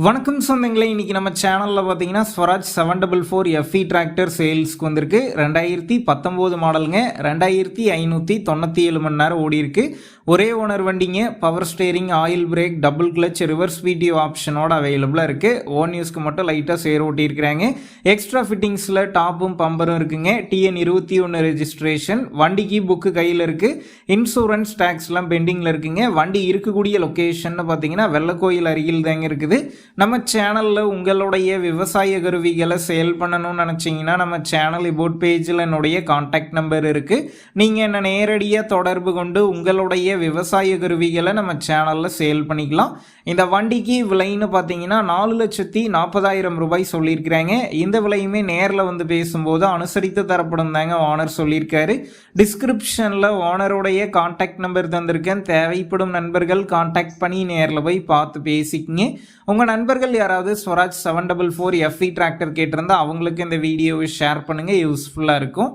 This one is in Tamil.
வணக்கம் சொந்தங்களே இன்னைக்கு நம்ம சேனலில் பார்த்தீங்கன்னா Swaraj seven double four FE tractor சேல்ஸ்க்கு வந்திருக்கு. ரெண்டாயிரத்தி பத்தொம்போது மாடலுங்க ரெண்டாயிரத்தி ஐநூற்றி தொண்ணூற்றி ஏழு மணி நேரம் ஓடிருக்கு ஒரே ஓனர் வண்டிங்க. Power steering oil brake double clutch reverse video ஆப்ஷனோட அவைலபிளாக இருக்குது ஓன் யூஸ்க்கு மட்டும் லைட்டாக சேர் ஓட்டியிருக்கிறாங்க எக்ஸ்ட்ரா ஃபிட்டிங்ஸில் டாப்பும் பம்பரும் இருக்குங்க. டிஎன் இருபத்தி ஒன்று ரெஜிஸ்ட்ரேஷன் வண்டிக்கு புக்கு கையில் இருக்குது இன்சூரன்ஸ் டேக்ஸ்லாம் பெண்டிங்கில் இருக்குங்க. வண்டி இருக்கக்கூடிய லொக்கேஷன் பார்த்தீங்கன்னா வெள்ளக்கோயில் அருகில் தாங்க இருக்குது. நம்ம சேனலில் உங்களுடைய விவசாய கருவிகளை சேல் பண்ணணும்னு நினச்சிங்கன்னா நம்ம சேனல் இபோட் பேஜில் என்னுடைய காண்டாக்ட் நம்பர் இருக்குது நீங்கள் என்னை நேரடியாக தொடர்பு கொண்டு உங்களுடைய விவசாய கருவிகளை நம்ம சேனலில் சேல் பண்ணிக்கலாம். இந்த வண்டிக்கு விலைன்னு பார்த்தீங்கன்னா நாலு லட்சத்தி நாற்பதாயிரம் ரூபாய் சொல்லியிருக்கிறாங்க. இந்த விலையுமே நேரில் வந்து பேசும்போது அனுசரித்து தரப்படும் தாங்க ஓனர் சொல்லியிருக்காரு. டிஸ்கிரிப்ஷனில் ஓனருடைய காண்டாக்ட் நம்பர் தந்திருக்கேன். தேவைப்படும் நண்பர்கள் காண்டாக்ட் பண்ணி நேரில் போய் பார்த்து பேசிக்கிங்க. உங்கள் நண்பர்கள் யாராவது Swaraj seven double four FE tractor கேட்டிருந்தா அவங்களுக்கு இந்த வீடியோவை ஷேர் பண்ணுங்கள் யூஸ்ஃபுல்லாக இருக்கும்.